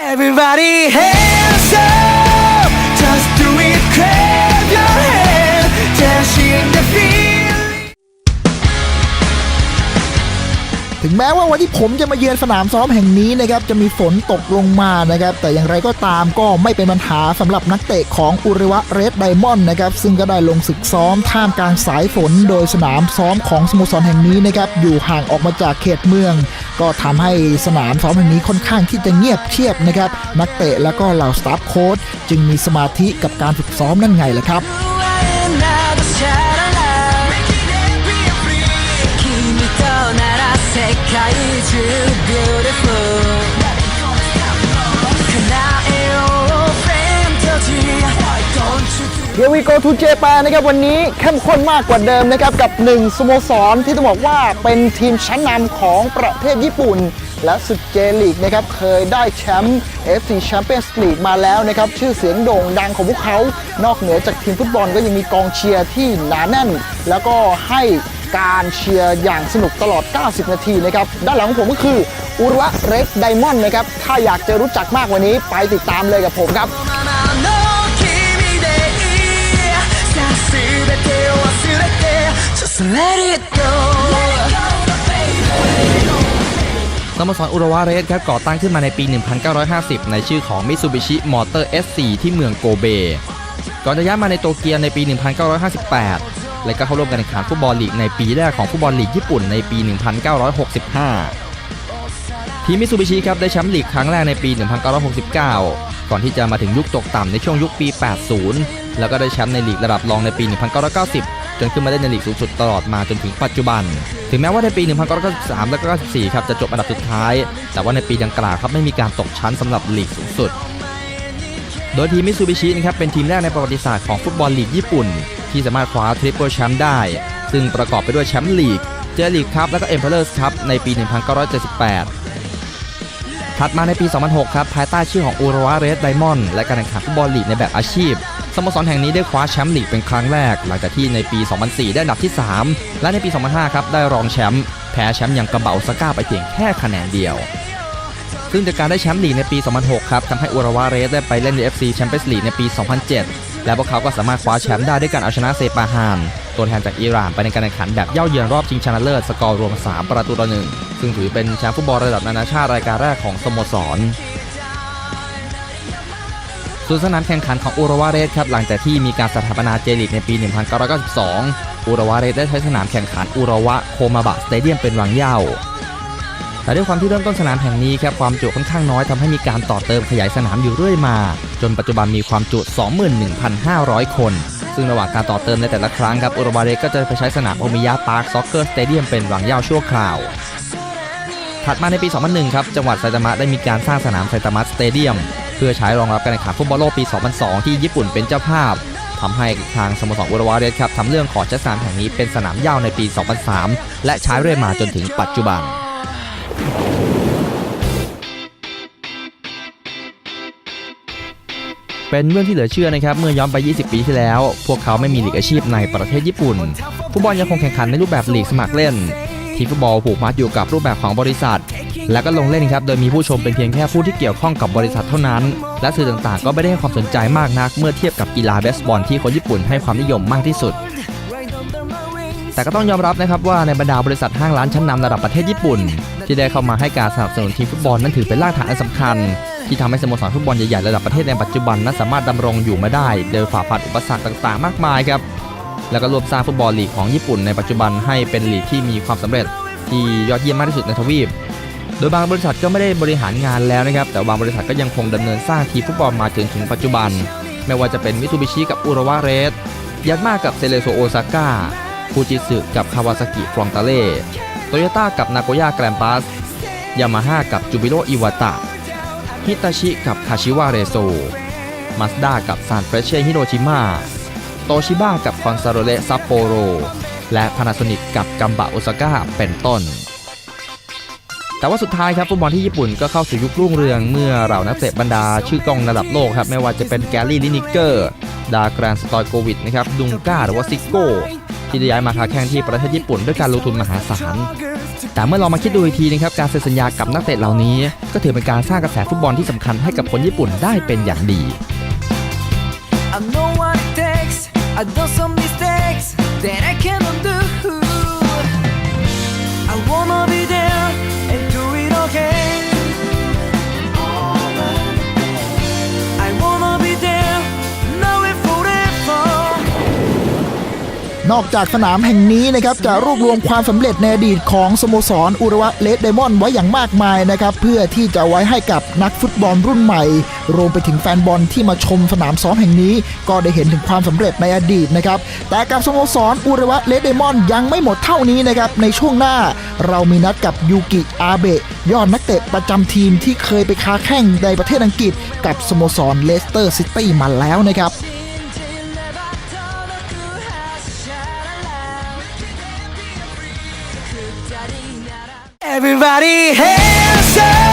Everybody hands up, ถึงแม้ว่าวันที่ผมจะมาเยือนสนามซ้อมแห่งนี้นะครับจะมีฝนตกลงมานะครับแต่อย่างไรก็ตามก็ไม่เป็นปัญหาสำหรับนักเตะของอุริวะเรดไดมอนด์นะครับซึ่งก็ได้ลงศึกซ้อมท่ามกลางสายฝน โดยสนามซ้อมของสโมสรแห่งนี้นะครับอยู่ห่างออกมาจากเขตเมือง ก็ทำให้สนามซ้อมแห่งนี้ค่อนข้างที่จะเงียบเชียบนะครับนักเตะแล้วก็เหล่าสตาฟโค้ชจึงมีสมาธิกับการฝึกซ้อมนั่นไงล่ะครับ Kai's beautiful Here Why don't you do เ e วีโกทูเจปนนะครับ วันนี้เข้มข้นมากกว่าเดิมนะครับ กับ 1สโมสรที่ต้องบอกว่าเป็นทีมชั้นนำของประเทศญี่ปุ่น และสุดเจลีกนะครับ เคยได้แชมป์ FC Champions League มาแล้วนะครับ ชื่อเสียงโด่งดังของพวกเขา นอกเหนือจากทีมฟุตบอลก็ยังมีกองเชียร์ที่หนาแน่น แล้วก็ให้ การเชียร์อย่างสนุกตลอด 90 นาทีนะครับ ด้านหลังของผมก็คืออุระเร็กไดมอนด์นะครับ ถ้าอยากจะรู้จักมากกว่านี้ไปติดตามเลยกับผมครับสโมสรอุระวะเรสครับก่อตั้งขึ้นมาในปี 1950 ในชื่อของ Mitsubishi Motor S4 ที่เมืองโกเบ ก่อนจะย้ายมาในโตเกียวในปี 1958 และก็เข้าร่วมการแข่งขันฟุตบอลลีกในปีแรกของฟุตบอลลีกญี่ปุ่นในปี 1965 ทีมมิซูบิชิครับได้แชมป์ลีกครั้งแรกในปี 1969 ก่อนที่จะมาถึงยุคตกต่ำในช่วงยุคปี 80 แล้วก็ได้แชมป์ในลีกระดับรองในปี 1990 จนขึ้นมาได้ในลีกสูงสุดตลอดมาจนถึงปัจจุบัน ถึงแม้ว่าในปี 1993 และ94 ครับจะจบอันดับสุดท้าย แต่ว่าในปีดังกล่าวครับไม่มีการตกชั้นสำหรับลีกสูงสุด โดยทีมมิซูบิชินะครับเป็นทีมแรกในประวัติศาสตร์ของฟุตบอลลีกญี่ปุ่น ที่สามารถคว้าทริปเปิลแชมป์ได้ ซึ่งประกอบไปด้วยแชมป์ลีก เจลีกครับ และก็เอ็มเพลเลอร์สครับ ในปี 1978 ถัดมาในปี 2006 ครับ ภายใต้ชื่อของอูรวาเรสไดมอนด์และการแข่งขันฟุตบอลลีกในแบบอาชีพสโมสรแห่งนี้ได้คว้าแชมป์ลีกเป็นครั้งแรก หลังจากที่ในปี 2004 ได้อันดับที่ 3 และในปี 2005 ครับ ได้รองแชมป์แพ้แชมป์อย่างกระเบาสก้าไปเพียงแค่คะแนนเดียว ซึ่งจากการได้แชมป์ลีกในปี 2006 ครับทำให้อูรวาเรสได้ไปเล่นใน FC Champions League ในปี 2007 และพวกเขาก็สามารถคว้าแชมป์ได้ด้วยการเอาชนะเซปาฮานตัวแทนจากอิหร่านไปในการแข่งขันแบบเย่าเยือนรอบชิงชนะเลิศสกอร์รวม 3 ประตูต่อหนึ่งซึ่งถือเป็นแชมป์ฟุตบอลระดับนานาชาติรายการแรกของสโมสรส่วนสนามแข่งขันของอูรวาเรสครับหลังจากที่มีการสถาปนาเจลีกในปี 1992อูรวาเรสได้ใช้สนามแข่งขันอูรวะโคมาบะสเตเดียมเป็นวางเย่า แต่ด้วยความที่เริ่มต้นสนามแห่งนี้ครับความจุค่อนข้างน้อยทำให้มีการต่อเติมขยายสนามอยู่เรื่อยมา จนปัจจุบันมีความจุ 21,500 คน ซึ่งระหว่างการต่อเติมในแต่ละครั้งครับอุรวาเรก็จะไปใช้สนามโอมิยะพาร์คซ็อกเกอร์สเตเดียมเป็นหวางเย่าชั่วคราวถัดมาในปี 2001 ครับ จังหวัดไซตามะได้มีการสร้างสนามไซตามะสเตเดียม เพื่อใช้รองรับการแข่งขันฟุตบอลโลกปี 2002 ที่ญี่ปุ่นเป็นเจ้าภาพทำให้ทางสโมสรอุรวาเรสครับทำเรื่องขอใช้สนามแห่งนี้เป็นสนามหญ้าในปี 2003 และใช้เรื่อยมาจนถึงปัจจุบัน เป็นเรื่องที่เหลือเชื่อนะครับ เมื่อย้อนไป 20 ปีที่แล้ว พวกเขาไม่มีลีกอาชีพในประเทศญี่ปุ่น ฟุตบอลยังคงแข่งขันในรูปแบบลีกสมัครเล่น ทีมฟุตบอลผูกมัดอยู่กับรูปแบบของบริษัท และก็ลงเล่นครับ โดยมีผู้ชมเป็นเพียงแค่ผู้ที่เกี่ยวข้องกับบริษัทเท่านั้น และสื่อต่างๆ ก็ไม่ได้ให้ความสนใจมากนัก เมื่อเทียบกับกีฬาเบสบอลที่คนญี่ปุ่นให้ความนิยมมากที่สุด แต่ก็ต้องยอมรับนะครับว่าในบรรดาบริษัทห้างร้านชั้นนำระดับประเทศญี่ปุ่น ที่ได้เข้ามาให้การสนับสนุนทีมฟุตบอลนั้นถือเป็นรากฐานสำคัญ ที่ทำให้สโมสรฟุตบอลใหญ่ๆระดับประเทศในปัจจุบันนั้นสามารถดำรงอยู่มาได้โดยฝ่าฟันอุปสรรคต่างๆ มากมายครับแล้วก็รวมสร้างฟุตบอลลีกของญี่ปุ่นในปัจจุบันให้เป็นลีกที่มีความสำเร็จที่ยอดเยี่ยมมากที่สุดในทวีป โดยบางบริษัทก็ไม่ได้บริหารงานแล้วนะครับ แต่บางบริษัทก็ยังคงดำเนินสร้างทีมฟุตบอลมาจนถึงปัจจุบัน ไม่ว่าจะเป็นมิ t ูบิชิกับอุรวาเรสยัตมากับเซเลโซโอซาก้า ฟูจิสึกับคาวาซากิฟรองตาเล่โตโยต้ากับนาโกย่าแกรมปัสยามาฮ่ากับจูบิโรอิวาตะฮิตาชิกับคาชิวาเรโซมาสด้ากับซานเฟรเช่ฮิโรชิมาโตชิบ้ากับคอนซาโรเลซัปโปโร และพานาโซนิกกับกัมบะโอซาก้าเป็นต้น แต่ว่าสุดท้ายครับฟุตบอลที่ญี่ปุ่นก็เข้าสู่ยุครุ่งเรืองเมื่อเหล่านักเตะบรรดาชื่อกองระดับโลกครับ ไม่ว่าจะเป็นแกลลี่ลินิเกอร์ ดาแกรนสตอยโกวิดนะครับ ดุงก้าหรือว่าซิโก้ ที่ได้ย้ายมาค้าแข่งที่ประเทศญี่ปุ่นด้วยการลงทุนมหาศาล แต่เมื่อเรามาคิดดูอีกทีนะครับการเซ็นสัญญากับนักเตะเหล่านี้ ก็ถือเป็นการสร้างกระแสฟุตบอลที่สำคัญให้กับคนญี่ปุ่นได้เป็นอย่างดี I know what it takes. I done some mistakes that I can undo. นอกจากสนามแห่งนี้นะครับจะรวบรวมความสำเร็จในอดีตของสโมสรอุระวะเลดไดมอนด์ไว้อย่างมากมายนะครับเพื่อที่จะไว้ให้กับนักฟุตบอลรุ่นใหม่ รวมไปถึงแฟนบอลที่มาชมสนามซ้อมแห่งนี้ ก็ได้เห็นถึงความสำเร็จในอดีตนะครับแต่กับสโมสรอุระวะเลดไดมอนด์ยังไม่หมดเท่านี้นะครับในช่วงหน้า เรามีนัดกับยูกิอาเบะยอดนักเตะประจำทีมที่เคยไปค้าแข่งในประเทศอังกฤษ กับสโมสรเลสเตอร์ซิตี้มาแล้วนะครับ Everybody hands up